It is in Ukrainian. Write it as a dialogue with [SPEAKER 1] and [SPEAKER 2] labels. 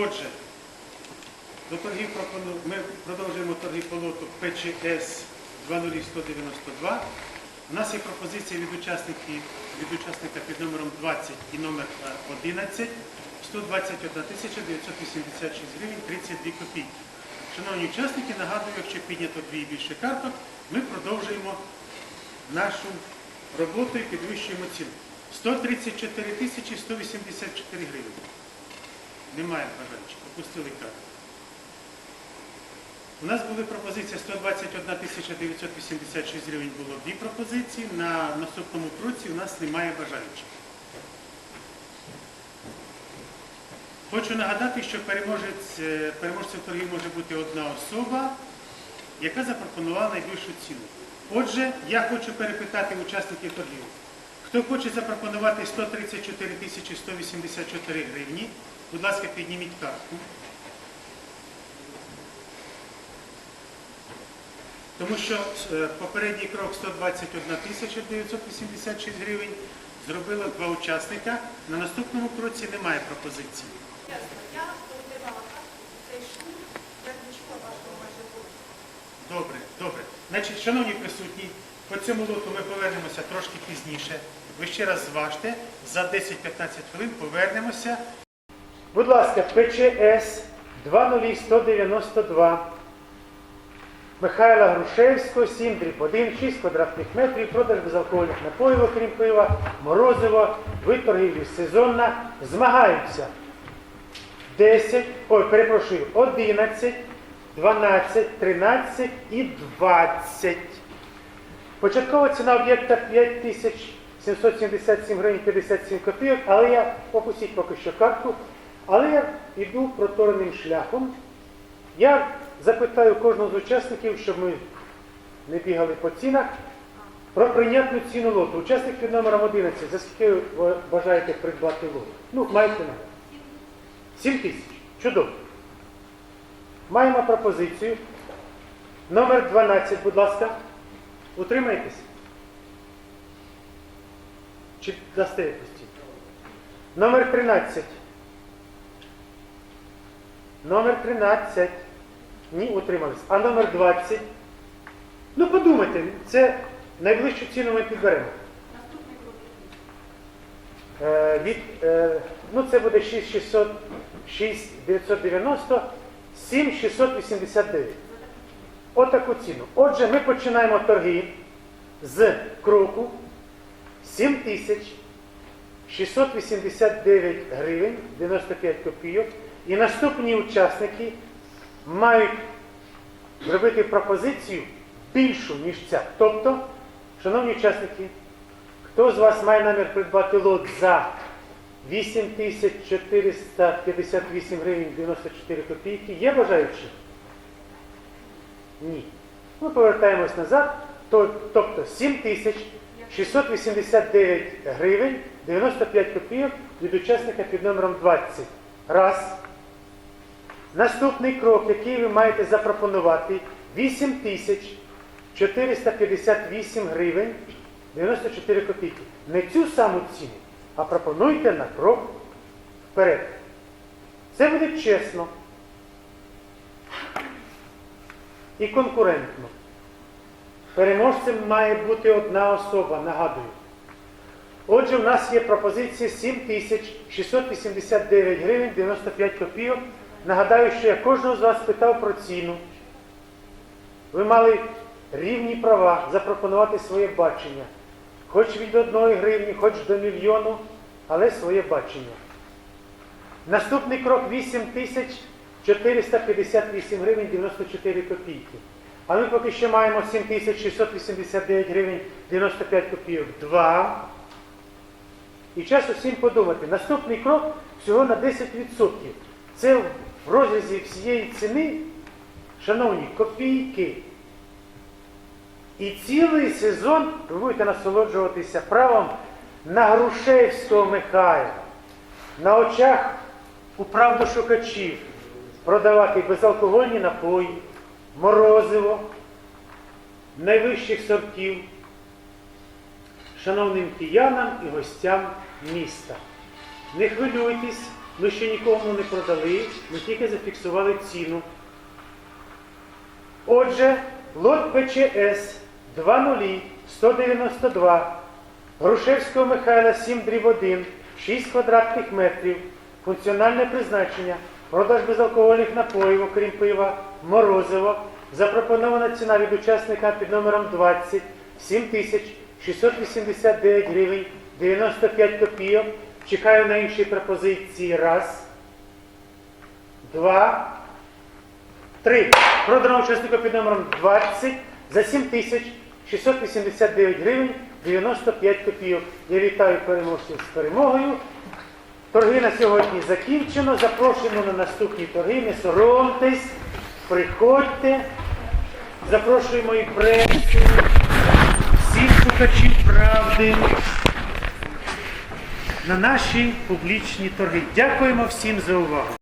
[SPEAKER 1] Отже, до торгів ми продовжуємо торги по ПЧС 20192. У нас є пропозиція від від учасника під номером 20 і номер е, 11 121 986 гривень 32 копійки. Шановні учасники, нагадую, якщо піднято дві і більше карток, ми продовжуємо нашу роботу і підвищуємо ціну. 134 тисячі 184 гривень. Немає бажаючих, опустили карту. У нас були пропозиції 121 986 гривень було дві пропозиції. На наступному кроці у нас немає бажаючих. Хочу нагадати, що переможець, е, переможцем торгів може бути одна особа, яка запропонувала найбільшу ціну. Отже, я хочу перепитати учасників торгів. Хто хоче запропонувати 134 тисячі 184 гривні, будь ласка, підніміть картку. Тому що е, попередній крок 121 тисяча 986 гривень зробило два учасника. На наступному кроці немає пропозиції. Добре, добре. Значить, шановні присутні, по цьому лоту ми повернемося трошки пізніше. Ви ще раз зважте, за 10-15 хвилин повернемося. Будь ласка, ПЧС 20192. Михайла Грушевського, 7 дріб 1, 6 квадратних метрів, продаж безалкогольних напоїв, окрім пива, морозиво, вид торгівлі сезонна. Змагаються 10, ой, перепрошую, 11, 12, 13 і 20. Початкова ціна об'єкта 5777 гривень 57 копійок, але я попустіть поки що картку, але я йду протореним шляхом. Я запитаю кожного з учасників, щоб ми не бігали по цінах, про прийнятну ціну лоту. Учасник під номером 11, за скільки ви бажаєте придбати лот? Ну, маєте на. 7 тисяч. Чудово. Маємо пропозицію. Номер 12, будь ласка. Утримайтесь. Чи дасте якусь? Номер 13. Номер 13. Ні, утримались. А номер 20. Ну подумайте, це найближчу ціну ми підберемо. Е, від, е, ну це буде 6600, 6990, 7689. Отаку ціну. Отже, ми починаємо торги з кроку 7689 гривень 95 копійок. І наступні учасники мають зробити пропозицію більшу, ніж ця. Тобто, шановні учасники, Хто з вас має намір придбати лот за 8458 гривень 94 копійки? Є бажаючі? Ні. Ми повертаємось назад. То- Тобто 7689 гривень 95 копійок від учасника під номером 20. Раз. Наступний крок, який ви маєте запропонувати, 8458 гривень 94 копійки. Не цю саму ціну, а пропонуйте на крок вперед. Це буде чесно і конкурентно. Переможцем має бути одна особа, нагадую. Отже, в нас є пропозиція 7689 гривень 95 копійок. Нагадаю, що я кожного з вас питав про ціну. Ви мали рівні права запропонувати своє бачення. Хоч від одної гривні, хоч до мільйону, але своє бачення. Наступний крок 8458 гривень 94 копійки. А ми поки що маємо 7689 гривень 95 копійок. Два. І час усім подумати. Наступний крок всього на 10%. Це в розрізі всієї ціни, шановні, копійки. І цілий сезон ви будете насолоджуватися правом на Грушевського Михайла, на очах у правдошукачів продавати безалкогольні напої, морозиво, найвищих сортів, шановним киянам і гостям міста. Не хвилюйтесь, ми ще нікому не продали, ми тільки зафіксували ціну. Отже, лот ПЧС 20192 Грушевського Михайла 7 дріб 1, 6 квадратних метрів, функціональне призначення, продаж безалкогольних напоїв, окрім пива, морозиво, запропонована ціна від учасника під номером 20 7 тисяч 689 гривень 95 копійок. Чекаю на інші пропозиції. Раз, два, три. Продано учаснику під номером 20 за 7 тисяч 689 гривень 95 копійок. Я вітаю переможців з перемогою. Торги на сьогодні закінчено. Запрошуємо на наступні торги. Не соромтесь, приходьте. Запрошуємо і пресу, всіх шукачів правди на наші публічні торги. Дякуємо всім за увагу.